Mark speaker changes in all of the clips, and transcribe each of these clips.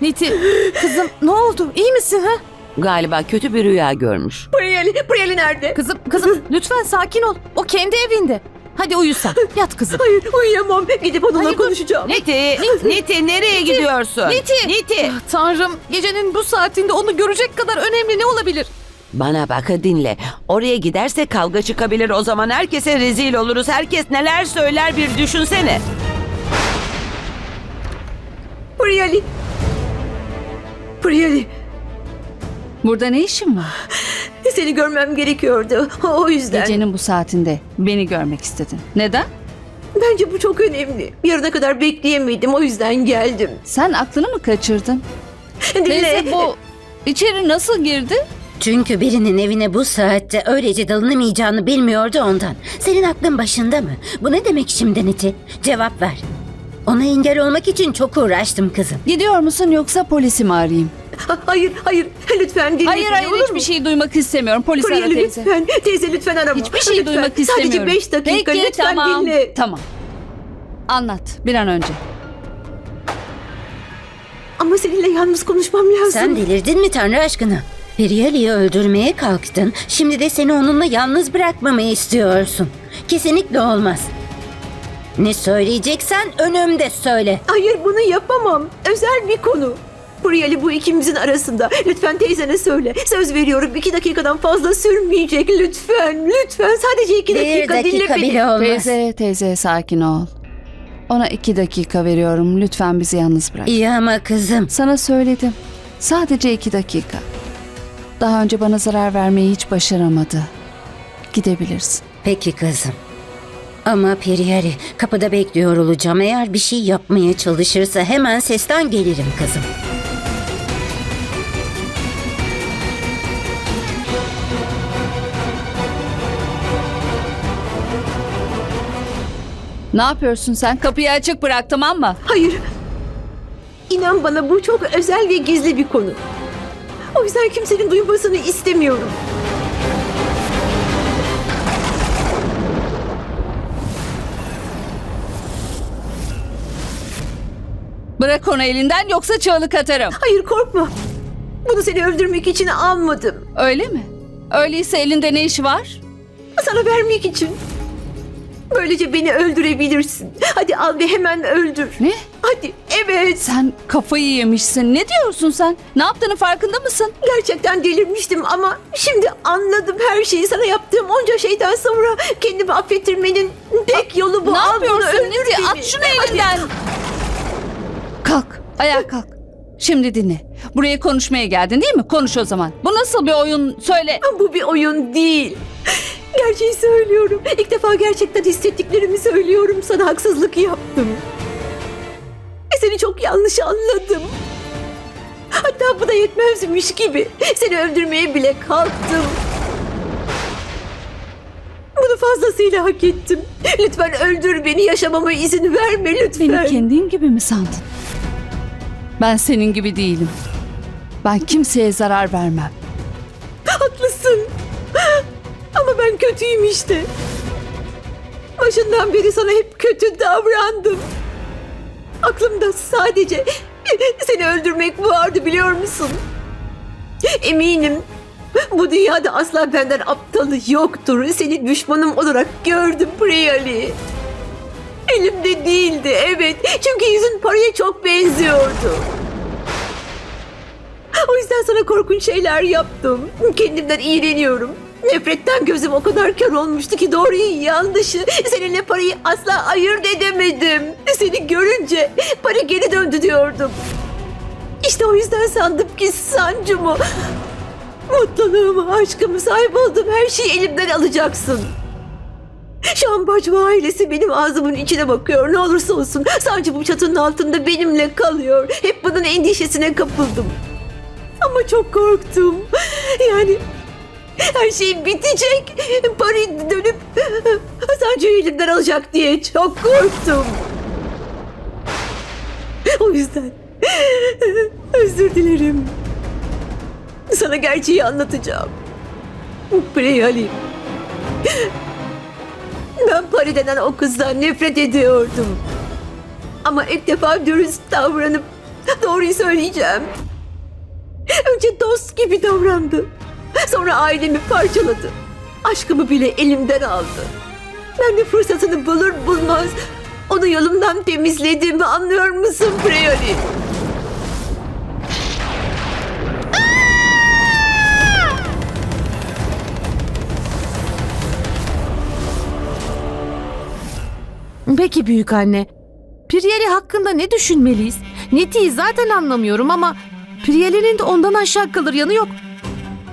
Speaker 1: Niti kızım ne oldu? İyi misin ha?
Speaker 2: Galiba kötü bir rüya görmüş.
Speaker 3: Priyali, Priyali nerede?
Speaker 1: Kızım kızım lütfen sakin ol. O kendi evinde. Hadi uyu sen. Yat kızım.
Speaker 3: Hayır uyuyamam. Gidip onunla
Speaker 1: Hayır, dur.
Speaker 3: konuşacağım.
Speaker 2: Niti, Niti nereye gidiyorsun?
Speaker 1: Niti.
Speaker 2: Niti.
Speaker 1: Ah, Tanrım gecenin bu saatinde onu görecek kadar önemli ne olabilir?
Speaker 2: Bana bak dinle. Oraya giderse kavga çıkabilir. O zaman herkese rezil oluruz. Herkes neler söyler bir düşünsene.
Speaker 3: Priyali. Priyali.
Speaker 4: Burada ne işin var?
Speaker 3: Seni görmem gerekiyordu. O yüzden.
Speaker 4: Gecenin bu saatinde beni görmek istedin. Neden?
Speaker 3: Bence bu çok önemli. Yarına kadar bekleyemedim. O yüzden geldim.
Speaker 4: Sen aklını mı kaçırdın?
Speaker 3: Dinle.
Speaker 4: Teyze bu içeri nasıl girdi?
Speaker 5: Çünkü birinin evine bu saatte öylece dalınamayacağını bilmiyordu ondan. Senin aklın başında mı? Bu ne demek şimdi Niti? Cevap ver. Ona engel olmak için çok uğraştım kızım.
Speaker 4: Gidiyor musun yoksa polisi mi arayayım?
Speaker 3: Ha- Hayır, hayır. Lütfen dinle.
Speaker 4: Hayır
Speaker 3: beni,
Speaker 4: hayır
Speaker 3: olur
Speaker 4: hiçbir
Speaker 3: mu?
Speaker 4: şey duymak istemiyorum. Polis ara
Speaker 3: Priyali
Speaker 4: teyze.
Speaker 3: lütfen. Teyze lütfen arama.
Speaker 4: Hiçbir şey
Speaker 3: Lütfen.
Speaker 4: duymak istemiyorum.
Speaker 3: Sadece beş dakika.
Speaker 4: Peki
Speaker 3: lütfen
Speaker 4: tamam.
Speaker 3: dinle.
Speaker 4: Tamam. Anlat bir an önce.
Speaker 3: Ama seninle yalnız konuşmam lazım.
Speaker 5: Sen delirdin mi Tanrı aşkına? Priyali'yi öldürmeye kalktın. Şimdi de seni onunla yalnız bırakmamı istiyorsun. Kesinlikle olmaz. Ne söyleyeceksen önümde söyle.
Speaker 3: Hayır bunu yapamam. Özel bir konu. Priyali bu ikimizin arasında. Lütfen teyzene söyle. Söz veriyorum iki dakikadan fazla sürmeyecek. Lütfen, lütfen. Sadece iki
Speaker 5: Bir
Speaker 3: dakika, dinle
Speaker 5: dakika
Speaker 3: beni.
Speaker 5: bile olmaz.
Speaker 4: Teyze teyze sakin ol. Ona iki dakika veriyorum. Lütfen bizi yalnız bırak.
Speaker 5: İyi ama kızım.
Speaker 4: Sana söyledim. Sadece iki dakika. Daha önce bana zarar vermeyi hiç başaramadı. Gidebilirsin.
Speaker 5: Peki kızım. Ama Periyari kapıda bekliyor olacağım. Eğer bir şey yapmaya çalışırsa hemen sesten gelirim kızım.
Speaker 4: Ne yapıyorsun sen? Kapıyı açık bırak tamam mı?
Speaker 3: Hayır. İnan bana bu çok özel ve gizli bir konu. O yüzden kimsenin duymasını istemiyorum.
Speaker 4: Bırak onu elinden yoksa çığlık atarım.
Speaker 3: Hayır korkma. Bunu seni öldürmek için almadım.
Speaker 4: Öyle mi? Öyleyse elinde ne işi var?
Speaker 3: Sana vermek için. Böylece beni öldürebilirsin. Hadi al ve hemen öldür.
Speaker 4: Ne?
Speaker 3: Hadi evet.
Speaker 4: Sen kafayı yemişsin. Ne diyorsun sen? Ne yaptığının farkında mısın?
Speaker 3: Gerçekten delirmiştim ama şimdi anladım her şeyi. Sana yaptığım onca şeyden sonra kendimi affettirmenin tek yolu bu.
Speaker 4: ne
Speaker 3: Al bunu,
Speaker 4: yapıyorsun
Speaker 3: öldür beni.
Speaker 4: At şunu
Speaker 3: Hadi.
Speaker 4: elinden. Kalk. Ayağa kalk. Şimdi dinle. Buraya konuşmaya geldin değil mi? Konuş o zaman. Bu nasıl bir oyun? Söyle.
Speaker 3: Bu bir oyun değil. Gerçeği söylüyorum. İlk defa gerçekten hissettiklerimi söylüyorum. Sana haksızlık yaptım. Ve seni çok yanlış anladım. Hatta bu da yetmezmiş gibi. Seni öldürmeye bile kalktım. Bunu fazlasıyla hak ettim. Lütfen öldür beni. Yaşamama izin verme lütfen.
Speaker 4: Beni kendin gibi mi sandın? Ben senin gibi değilim. Ben kimseye zarar vermem.
Speaker 3: Haklısın. Kötüyüm işte. Başından beri sana hep kötü davrandım. Aklımda sadece seni öldürmek vardı biliyor musun? Eminim bu dünyada asla benden aptalı yoktur. Seni düşmanım olarak gördüm Priyali. Elimde değildi evet. Çünkü yüzün paraya çok benziyordu. O yüzden sana korkunç şeyler yaptım. Kendimden iğreniyorum. Nefretten gözüm o kadar kör olmuştu ki doğruyu yanlışı seninle parayı asla ayırt edemedim. Seni görünce para geri döndü diyordum. İşte o yüzden sandım ki sancımı, mutluluğumu, aşkımı, sahip olduğum her şeyi elimden alacaksın. Bacva ailesi benim ağzımın içine bakıyor. Ne olursa olsun sancı bu çatının altında benimle kalıyor. Hep bunun endişesine kapıldım. Ama çok korktum. Yani her şey bitecek. Parayı dönüp Sancı'yı elimden alacak diye çok korktum. O yüzden özür dilerim. Sana gerçeği anlatacağım. Preyali. Ben Pari denen o kızdan nefret ediyordum. Ama ilk defa dürüst davranıp Doğruyu söyleyeceğim. Önce dost gibi davrandı. Sonra ailemi parçaladı. Aşkımı bile elimden aldı. Ben de fırsatını bulur bulmaz onu yolumdan temizlediğimi anlıyor musun Priyali?
Speaker 1: Peki büyük anne. Priyali hakkında ne düşünmeliyiz? Niti'yi zaten anlamıyorum ama Priyali'nin de ondan aşağı kalır yanı yok.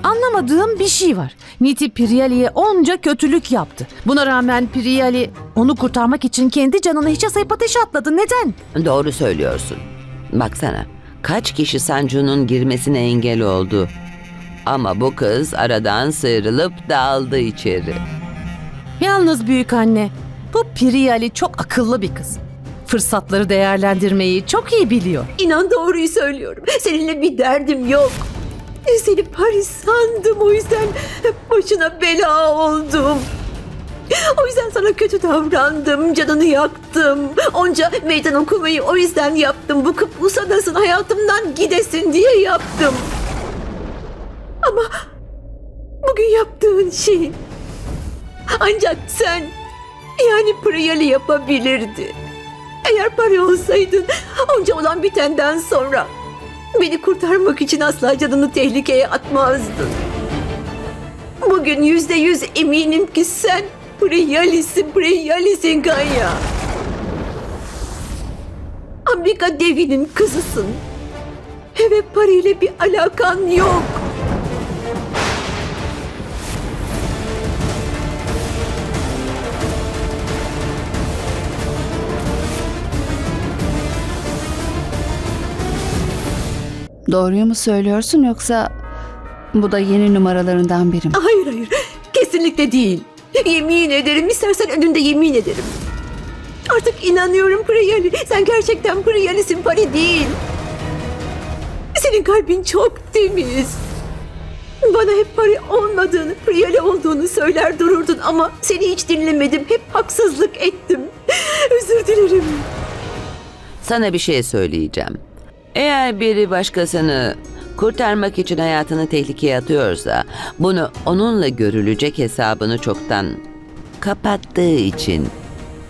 Speaker 1: Anlamadığım bir şey var. Niti Priyali'ye onca kötülük yaptı. Buna rağmen Priyali onu kurtarmak için kendi canını hiçe sayıp ateşe atladı. Neden?
Speaker 2: Doğru söylüyorsun. Baksana kaç kişi Sancu'nun girmesine engel oldu. Ama bu kız aradan sıyrılıp daldı içeri.
Speaker 1: Yalnız büyük anne, bu Priyali çok akıllı bir kız. Fırsatları değerlendirmeyi çok iyi biliyor.
Speaker 3: İnan doğruyu söylüyorum. Seninle bir derdim yok. Seni Paris sandım o yüzden başına bela oldum. O yüzden sana kötü davrandım, canını yaktım. Onca meydan okumayı o yüzden yaptım. Bıkıp usanasın, hayatımdan gidesin diye yaptım. Ama bugün yaptığın şey ancak sen yani Priyali yapabilirdi. Eğer para olsaydın onca olan bitenden sonra beni kurtarmak için asla canını tehlikeye atmazdın. Bugün yüzde yüz eminim ki sen Priyalisin, Priyalisin Ganya. Ambika Devi'nin kızısın. Ve parayla bir alakan yok.
Speaker 4: Doğruyu mu söylüyorsun yoksa bu da yeni numaralarından biri mi?
Speaker 3: Hayır hayır, kesinlikle değil. Yemin ederim, istersen önünde yemin ederim. Artık inanıyorum Priyali. Sen gerçekten Priyalisin, Pari değil. Senin kalbin çok temiz. Bana hep Pari olmadığını, Priyali olduğunu söyler dururdun ama seni hiç dinlemedim. Hep haksızlık ettim. Özür dilerim.
Speaker 2: Sana bir şey söyleyeceğim. Eğer biri başkasını kurtarmak için hayatını tehlikeye atıyorsa bunu onunla görülecek hesabını çoktan kapattığı için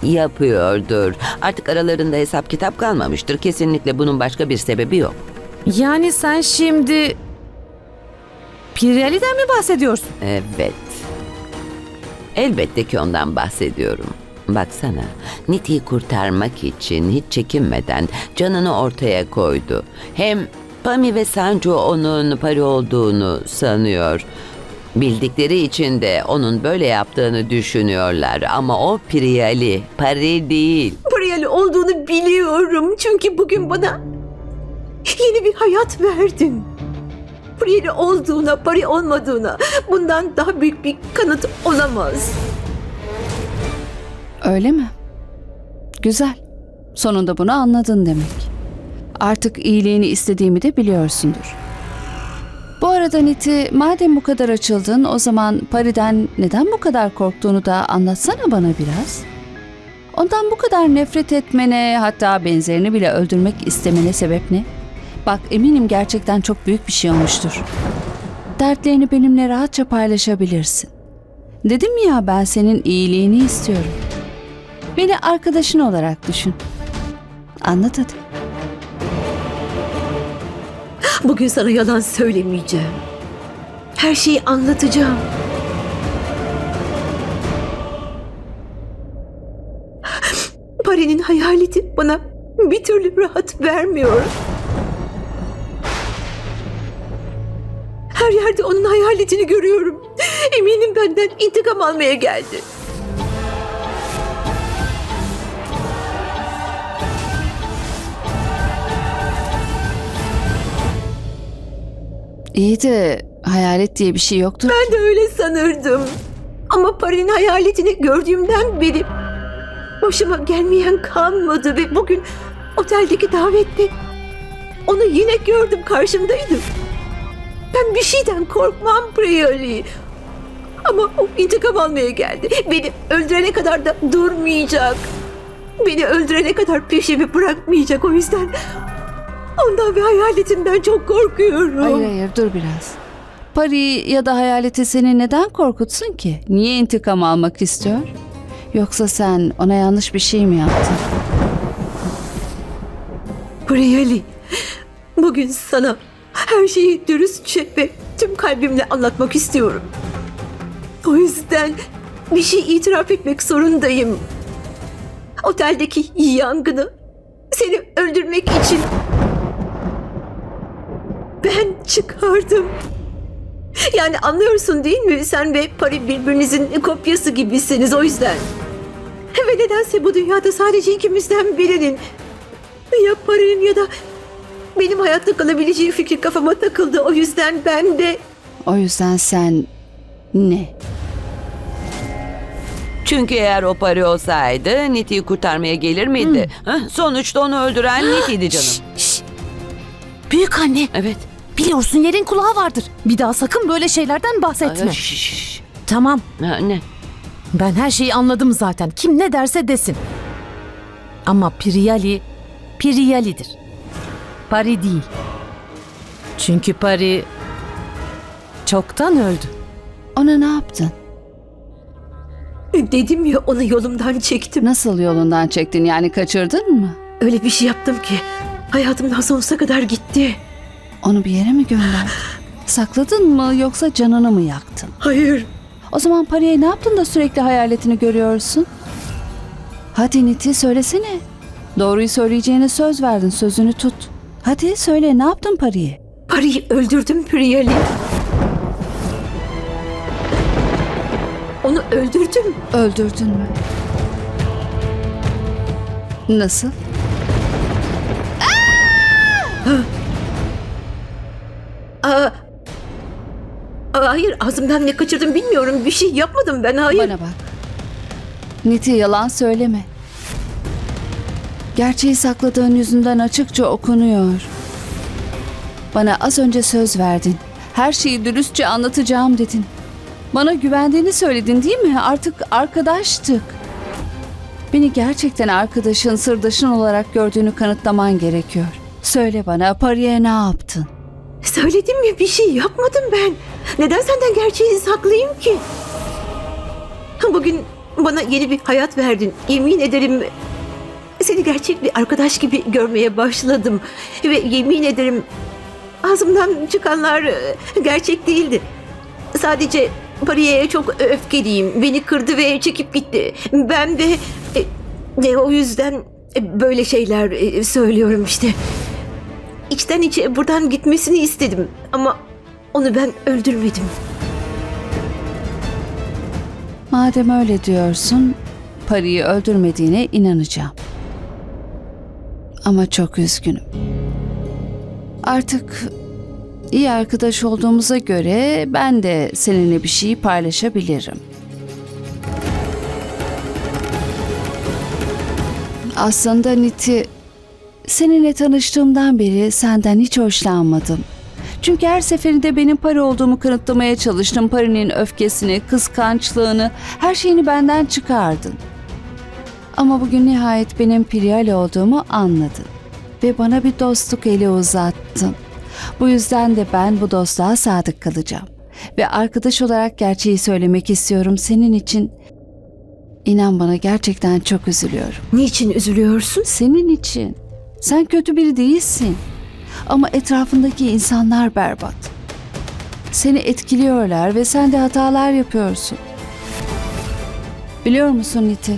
Speaker 2: yapıyordur. Artık aralarında hesap kitap kalmamıştır. Kesinlikle bunun başka bir sebebi yok.
Speaker 1: Yani sen şimdi Priyali'den mi bahsediyorsun?
Speaker 2: Evet. Elbette ki ondan bahsediyorum. Baksana, Niti'yi kurtarmak için hiç çekinmeden canını ortaya koydu. Hem Pami ve Sancu onun pari olduğunu sanıyor. Bildikleri için de onun böyle yaptığını düşünüyorlar ama o Priyali, pari değil.
Speaker 3: Priyali olduğunu biliyorum. Çünkü bugün bana yeni bir hayat verdin. Priyali olduğuna, pari olmadığına bundan daha büyük bir kanıt olamaz.
Speaker 4: Öyle mi? Güzel. Sonunda bunu anladın demek. Artık iyiliğini istediğimi de biliyorsundur. Bu arada Niti, madem bu kadar açıldın, o zaman Pari'den neden bu kadar korktuğunu da anlatsana bana biraz. Ondan bu kadar nefret etmene, hatta benzerini bile öldürmek istemene sebep ne? Bak eminim gerçekten çok büyük bir şey olmuştur. Dertlerini benimle rahatça paylaşabilirsin. Dedim ya ben senin iyiliğini istiyorum. Beni arkadaşın olarak düşün. Anlat hadi.
Speaker 3: Bugün sana yalan söylemeyeceğim. Her şeyi anlatacağım. Pari'nin hayaleti bana bir türlü rahat vermiyor. Her yerde onun hayaletini görüyorum. Eminim benden intikam almaya geldi.
Speaker 4: İyi de hayalet diye bir şey yoktur.
Speaker 3: Ben de öyle sanırdım. Ama Pari'nin hayaletini gördüğümden beri başıma gelmeyen kalmadı ve bugün oteldeki davette onu yine gördüm karşımdaydı. Ben bir şeyden korkmam Priyali. Ama o intikam almaya geldi. Beni öldürene kadar da durmayacak. Beni öldürene kadar peşimi bırakmayacak o yüzden. Ondan ve hayaletinden çok korkuyorum.
Speaker 4: Hayır hayır dur biraz. Pari ya da hayaleti seni neden korkutsun ki? Niye intikam almak istiyor? Yoksa sen ona yanlış bir şey mi yaptın?
Speaker 3: Priyali, bugün sana her şeyi dürüstçe ve tüm kalbimle anlatmak istiyorum. O yüzden bir şey itiraf etmek zorundayım. Oteldeki yangını seni öldürmek için ben çıkardım. Yani anlıyorsun değil mi? Sen ve Pari birbirinizin kopyası gibisiniz o yüzden. Ve nedense bu dünyada sadece ikimizden birinin ya Pari'nin ya da benim hayatta kalabileceği fikir kafama takıldı. O yüzden ben de
Speaker 4: O yüzden sen ne?
Speaker 2: Çünkü eğer o pari olsaydı Niti'yi kurtarmaya gelir miydi? Hah, Sonuçta onu öldüren Niti'ydi canım.
Speaker 1: Şş. Büyük anne,
Speaker 2: Evet.
Speaker 1: Biliyorsun yerin kulağı vardır. Bir daha sakın böyle şeylerden bahsetme.
Speaker 2: Ay, şş, şş.
Speaker 1: Tamam,
Speaker 2: Ha, ne?
Speaker 1: ben her şeyi anladım zaten. Kim ne derse desin. Ama Priyali, Priyali'dir. Pari değil. Çünkü Pari çoktan öldü.
Speaker 4: Ona ne yaptın?
Speaker 3: dedim ya onu yolumdan çektim.
Speaker 4: Nasıl yolundan çektin yani kaçırdın mı?
Speaker 3: Öyle bir şey yaptım ki hayatımdan sonsuza kadar gitti.
Speaker 4: Onu bir yere mi gönderdin? Sakladın mı yoksa canını mı yaktın?
Speaker 3: Hayır.
Speaker 4: O zaman Pari'ye ne yaptın da sürekli hayaletini görüyorsun? Hadi Niti söylesene. Doğruyu söyleyeceğine söz verdin sözünü tut. Hadi söyle ne yaptın Pari'ye?
Speaker 3: Pari'yi öldürdüm Priyali. Onu öldürdüm.
Speaker 4: Öldürdün mü? Nasıl?
Speaker 3: Aa, Aa, hayır ağzımdan ne kaçırdım bilmiyorum. Bir şey yapmadım ben hayır.
Speaker 4: Bana bak. Niti yalan söyleme. Gerçeği sakladığın yüzünden açıkça okunuyor. Bana az önce söz verdin. Her şeyi dürüstçe anlatacağım dedin. Bana güvendiğini söyledin değil mi? Artık arkadaştık. Beni gerçekten arkadaşın, sırdaşın olarak gördüğünü kanıtlaman gerekiyor. Söyle bana Pari'ye ne yaptın?
Speaker 3: Söyledim ya bir şey yapmadım ben. Neden senden gerçeği saklayayım ki? Bugün bana yeni bir hayat verdin. Yemin ederim seni gerçek bir arkadaş gibi görmeye başladım. Ve yemin ederim ağzımdan çıkanlar e, gerçek değildi. Sadece Pariye'ye çok öfkeliyim. Beni kırdı ve çekip gitti. Ben de e, e, o yüzden böyle şeyler e, söylüyorum işte. İçten içe buradan gitmesini istedim ama onu ben öldürmedim.
Speaker 4: Madem öyle diyorsun, Pari'yi öldürmediğine inanacağım. Ama çok üzgünüm. Artık iyi arkadaş olduğumuza göre ben de seninle bir şey paylaşabilirim. Aslında Niti, seninle tanıştığımdan beri senden hiç hoşlanmadım. Çünkü her seferinde benim Pari olduğumu kanıtlamaya çalıştın. Pari'nin öfkesini, kıskançlığını, her şeyini benden çıkardın. Ama bugün nihayet benim Priyal olduğumu anladın. Ve bana bir dostluk eli uzattın. Bu yüzden de ben bu dostluğa sadık kalacağım. Ve arkadaş olarak gerçeği söylemek istiyorum senin için. İnan bana gerçekten çok üzülüyorum.
Speaker 3: Niçin üzülüyorsun?
Speaker 4: Senin için. Sen kötü biri değilsin. Ama etrafındaki insanlar berbat. Seni etkiliyorlar ve sen de hatalar yapıyorsun. Biliyor musun Niti?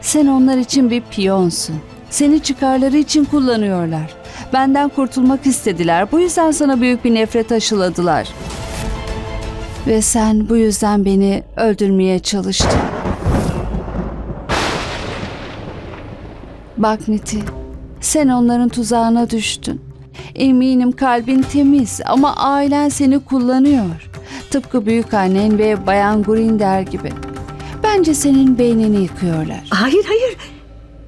Speaker 4: Sen onlar için bir piyonsun. Seni çıkarları için kullanıyorlar. Benden kurtulmak istediler. Bu yüzden sana büyük bir nefret aşıladılar. Ve sen bu yüzden beni öldürmeye çalıştın. Bak Niti, sen onların tuzağına düştün. Eminim kalbin temiz ama ailen seni kullanıyor. Tıpkı büyük annen ve Bayan Gurinder gibi. Bence senin beynini yıkıyorlar.
Speaker 3: Hayır hayır.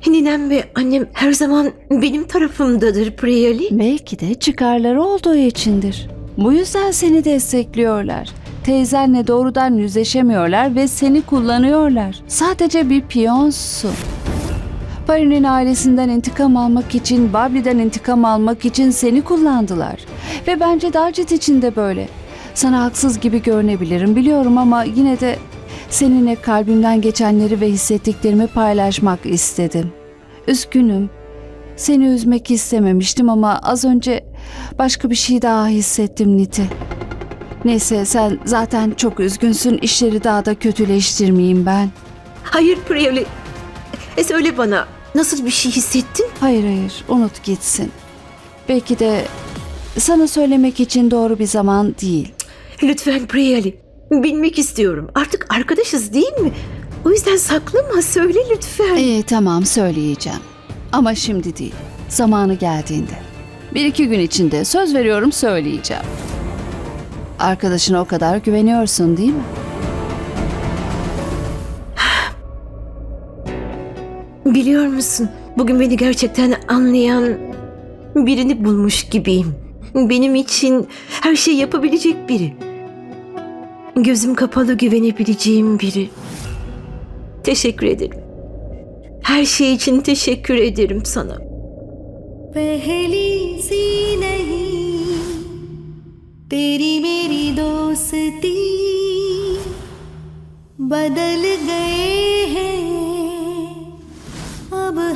Speaker 3: Ninem ve annem her zaman benim tarafımdadır Priyali.
Speaker 4: Belki de çıkarları olduğu içindir. Bu yüzden seni destekliyorlar. Teyzenle doğrudan yüzleşemiyorlar ve seni kullanıyorlar. Sadece bir piyonsun. Pari'nin ailesinden intikam almak için, Babli'den intikam almak için seni kullandılar. Ve bence Darcit için de böyle. Sana haksız gibi görünebilirim biliyorum ama yine de seninle kalbimden geçenleri ve hissettiklerimi paylaşmak istedim. Üzgünüm. Seni üzmek istememiştim ama az önce başka bir şey daha hissettim Niti. Neyse sen zaten çok üzgünsün. İşleri daha da kötüleştirmeyeyim ben.
Speaker 3: Hayır Priyali. E söyle bana nasıl bir şey hissettin?
Speaker 4: Hayır hayır unut gitsin. Belki de sana söylemek için doğru bir zaman değil.
Speaker 3: Lütfen Priyali. Bilmek istiyorum. Artık arkadaşız değil mi? O yüzden saklama söyle lütfen.
Speaker 4: İyi tamam söyleyeceğim. Ama şimdi değil. Zamanı geldiğinde. Bir iki gün içinde söz veriyorum söyleyeceğim. Arkadaşına o kadar güveniyorsun değil mi?
Speaker 3: Biliyor musun? Bugün beni gerçekten anlayan birini bulmuş gibiyim. Benim için her şey yapabilecek biri. Gözüm kapalı güvenebileceğim biri. Teşekkür ederim. Her şey için teşekkür ederim sana.
Speaker 6: पहली सी नहीं तेरी मेरी दोस्ती बदल गए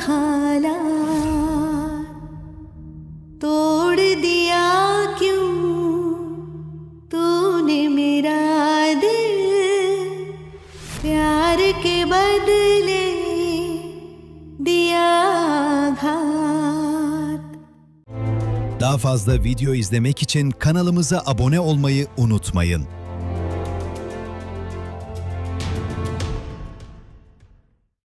Speaker 6: अब हालात तोड़ दिया क्यों तूने मेरा दिल प्यार के बदले दिया घात
Speaker 7: Daha fazla video izlemek için kanalımıza abone olmayı unutmayın.